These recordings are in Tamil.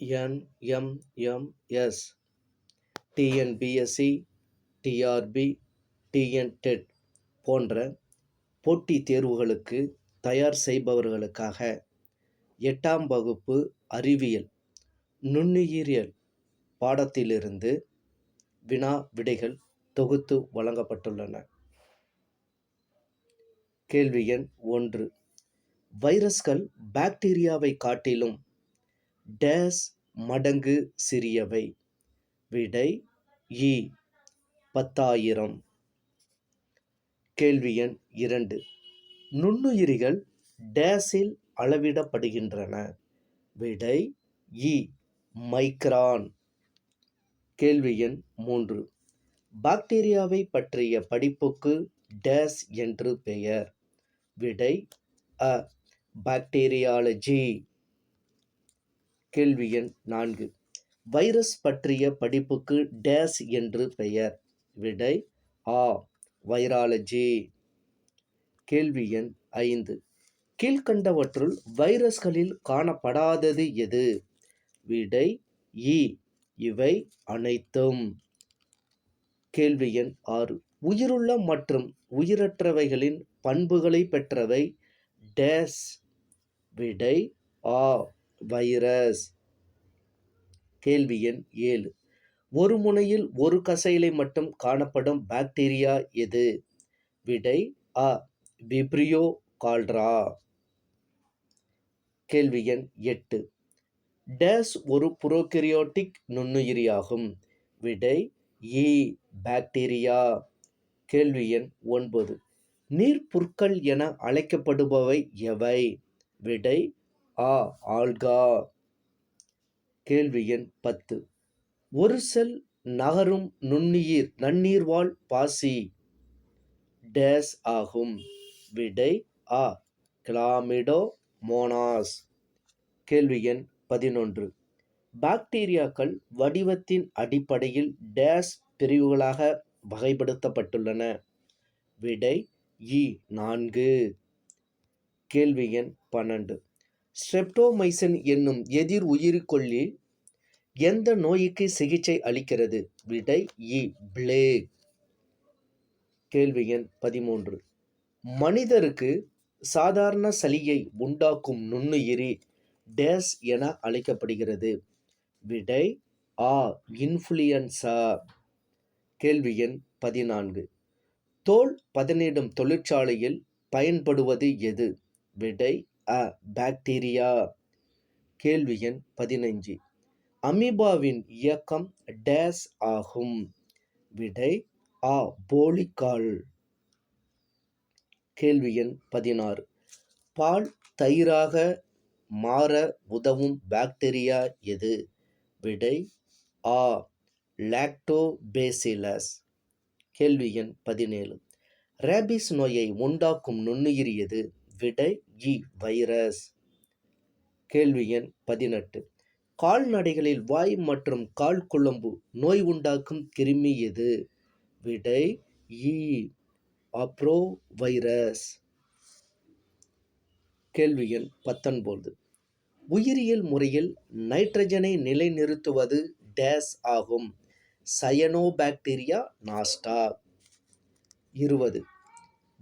என்எம்எம்எஸ் டிஎன்பிஎஸ்சி டிஆர்பி டிஎன்டெட் போன்ற போட்டித் தேர்வுகளுக்கு தயார் செய்பவர்களுக்காக எட்டாம் வகுப்பு அறிவியல் நுண்ணுயிரியல் பாடத்திலிருந்து வினா விடைகள் தொகுத்து வழங்கப்பட்டுள்ளன. கேள்வி எண் ஒன்று. வைரஸ்கள் பாக்டீரியாவை காட்டிலும் டேஸ் மடங்கு சிறியவை. விடை இ. பத்தாயிரம். கேள்வி எண் இரண்டு. நுண்ணுயிரிகள் டேஸில் அளவிடப்படுகின்றன. விடை இ. மைக்ரான். கேள்வி எண் மூன்று. பாக்டீரியாவை பற்றிய படிப்புக்கு டேஸ் என்று பெயர். விடை அ. பாக்டீரியாலஜி. கேள்வி எண் நான்கு. வைரஸ் பற்றிய படிப்புக்கு டேஸ் என்று பெயர். விடை ஆ வைராலஜி. கேள்வி எண் ஐந்து. கீழ்கண்டவற்றுள் வைரஸ்களில் காணப்படாதது எது? விடை இ இவை அனைத்தும். கேள்வி எண் ஆறு. உயிருள்ள மற்றும் உயிரற்றவைகளின் பண்புகளை பெற்றவை. டேஸ். விடை ஆ வைரஸ். கேள்வி எண் ஏழு. ஒரு முனையில் ஒரு கசையிலை மட்டும் காணப்படும் பாக்டீரியா எது? விடை அ. விப்ரியோ கால்ட்ரா கேள்வி எண் எட்டு. டேஸ் ஒரு புரோகிரியோட்டிக் நுண்ணுயிரியாகும். விடை இ. பாக்டீரியா. கேள்வி எண் ஒன்பது. நீர்ப்புற்கள் என அழைக்கப்படுபவை எவை? விடை ஆ ஆல்கா கேள்வி எண் பத்து. ஒரு செல் நகரும் நுண்ணுயிர் நன்னீர்வாழ் பாசி. டேஸ் ஆகும். விடை ஆ கிளாமிடோ மோனாஸ். கேள்வி எண் பதினொன்று. பாக்டீரியாக்கள் வடிவத்தின் அடிப்படையில் டேஸ் பிரிவுகளாக வகைப்படுத்தப்பட்டுள்ளன. விடை இ நான்கு. கேள்வி எண் பன்னெண்டு. ஸ்ட்ரெப்டோமைசின் என்னும் எதிர் உயிரிக்கொல்லி எந்த நோய்க்கு சிகிச்சை அளிக்கிறது? விடை இ பிளேக். கேள்வி எண் பதிமூன்று. மனிதருக்கு சாதாரண சளியை உண்டாக்கும் நுண்ணுயிரி டேஸ் என அழைக்கப்படுகிறது. விடை ஆ இன்ஃப்ளூயன்சா. கேள்வி எண் பதினான்கு. தோல் பதனிடும் தொழிற்சாலையில் பயன்படுவது எது? விடை அ பாக்டீரியா கேள்வி எண் பதினைஞ்சு. அமீபாவின் இயக்கம் டேஸ் ஆகும். விடை ஆ போலிக்கால் கேள்வி எண் பதினாறு. பால் தயிராக மாற உதவும் பாக்டீரியா எது? விடை ஆ லாக்டோபேசிலஸ் கேள்வி எண் பதினேழு. ரேபிஸ் நோயை உண்டாக்கும் நுண்ணுயிர் எது? விடை இ வைரஸ். கேள்வி எண் பதினெட்டு. கால்நடைகளில் வாய் மற்றும் கால் குழம்பு நோய் உண்டாக்கும் கிருமி எது? விடை இ அப்ரோ வைரஸ் கேள்வி எண் பத்தொன்பது. உயிரியல் முறையில் நைட்ரஜனை நிலைநிறுத்துவது டேஸ் ஆகும். சயனோபாக்டீரியா நாஸ்டா. இருபது.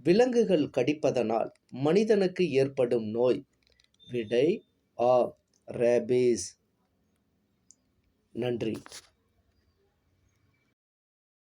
விலங்குகள் கடிப்பதனால் மனிதனுக்கு ஏற்படும் நோய் விடை ஆ. ரேபீஸ். நன்றி.